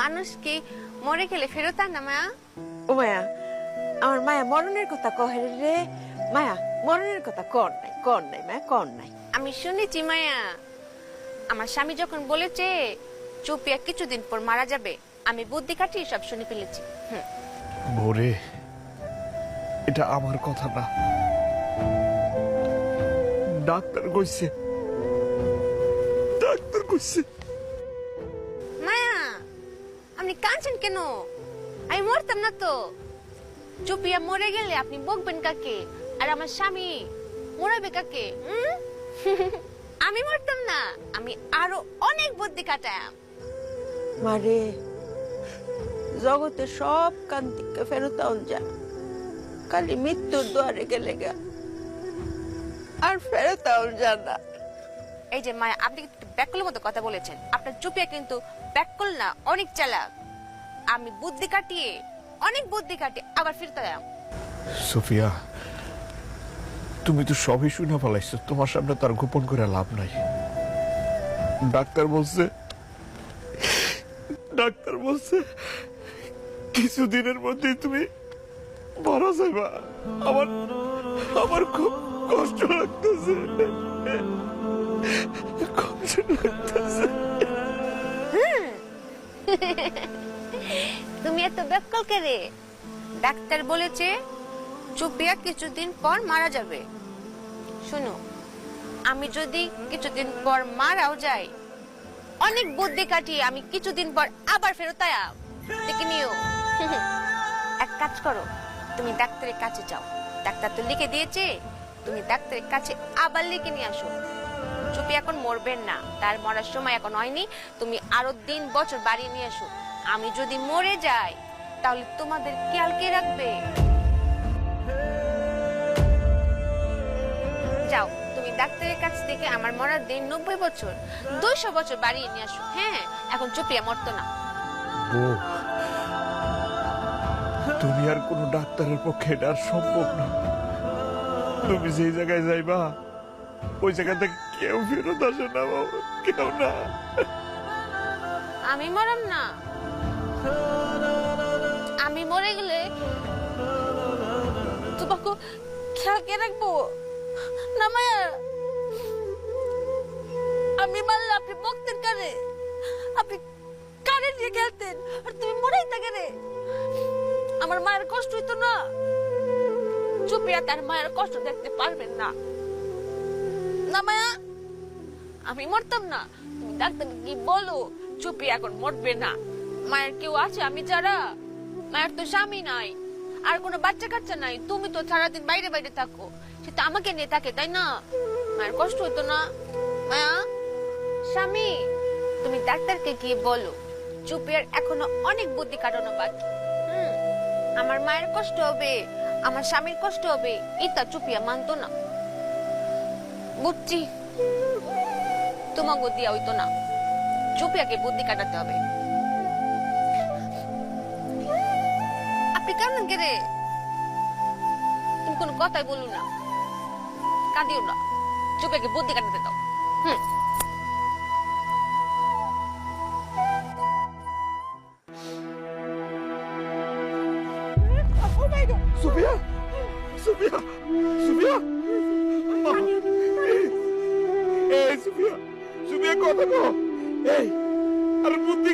মানুষ কি মরে গেলে ফেরত আন না মায়া। ও মায়া আমার মায়া মরণের কথা কহে রে। মায়া মরণের কথা কর নাই কর নাই মায়া কর নাই। আমি শুনেছি মায়া আমার স্বামী যখন বলেছে চুপিয়া কিছুদিন পর মারা যাবে আমি বুদ্ধি কাটিয়ে সব শুনে ফেলেছি। ভোরে এটা আমার কথা না। ডাক্তার কইছে ডাক্তার কইছে। কাঁদছেন কেন? আমি মরতাম না তো। চুপিয়া মরে গেলে আপনি বকবেন কাকে? আর আমার স্বামী মরাবে কাকে? আমি মরতাম না আমি আরও অনেক বুদ্ধি কাটাম। মারে জগতে সব কান্তিকে ফেরত আউন যা। খালি মৃত্যুর দুয়ারে গেলে গা। আর ফেরত আউন যা না। এই যে মায়া আপনি ব্যাকলের মতো কথা বলেছেন। আপনার চুপিয়া কিন্তু ব্যাকল না অনেক চালাক। আমি বুদ্ধি কাটিয়ে অনেক বুদ্ধি কাটিয়ে আবার ফিরতে যাম সুফিয়া তুমি তো সবই শুনে ফেলাইছো তোমার সামনে তার গোপন করে লাভ নাই। ডাক্তার বলছে ডাক্তার বলছে কিছুদিনের মধ্যে তুমি মারা যাইবা। আমার আমার খুব কষ্ট লাগতেছে। কষ্ট লাগতেছে। তুমি এত ব্যাকল কে রে। ডাক্তার বলেছে, চুপিয়া কিছুদিন পর মারা যাবে। শোনো, আমি যদি কিছুদিন পর মারাও যাই, অনেক বুদ্ধি কাটিয়ে আমি কিছুদিন পর আবার ফেরত দেখে নিও। এক কাজ করো, তুমি ডাক্তারের কাছে যাও। ডাক্তার তো লিখে দিয়েছে, তুমি ডাক্তারের কাছে আবার লিখে নিয়ে আসো। চুপি এখন মরবেন না, তার মরার সময় এখন হয়নি, তুমি আরও দিন বছর বাড়িয়ে নিয়ে এসো। আমি যদি মরে যাই তাহলে তোমাদের খেয়াল কে রাখবে? যাও তুমি ডাক্তারের কাছ থেকে আমার মরার দিন নব্বই বছর দুইশো বছর বাড়িয়ে নিয়ে আসো হ্যাঁ? এখন চুপিয়া মরতো না। ও দুনিয়ার কোন ডাক্তারের পক্ষে এটা আর সম্ভব না। তুমি যেই জায়গায় যাইবা ওই জায়গাতে কেউ ফেরত আসে না বাবা কেউ না। আমি মরম না। আমি মরে গেলে তোমাকে খেয়াল কে রাখব? না মায়া, আমি মারলে আপনি বকতেন কারে? আপনি কারে নিয়ে খেলতেন? আর তুমি মরেই থাকে রে আমার মায়ের কষ্ট হইতো না। চুপিয়া তার মায়ের কষ্ট দেখতে পারবেন না। না মায়া, আমি মরতাম না। তুমি ডাক্তার কি বলো চুপি এখন মরবে না। মায়ের কেউ আছে? আমি ছাড়া মায়ের তো স্বামী নাই। আর কোনো বাচ্চা কাচ্চা নাই। তুমি তো সারাদিন বাইরে বাইরে থাকো। সে তো আমাকে নিয়ে থাকে তাই না? মায়ের কষ্ট হতো না। মায়া স্বামী তুমি ডাক্তারকে গিয়ে বলো। চুপিয়ার এখনও অনেক বুদ্ধি কাটানো বাকি। হুম, আমার মায়ের কষ্ট হবে আমার স্বামীর কষ্ট হবে এটা চুপিয়া মানতো না। বুঝছি। তোমাকে দিয়া হইতো না। চুপিয়াকে বুদ্ধি কাটাতে হবে। কেমন গেরে তুমি কোনো কথাই বলু না। কাঁদিও না। চুপিয়াকে বুদ্ধি কাটাতে দাও। হুম। সুফিয়া সুফিয়া কথা কো এই আরে বুদ্ধি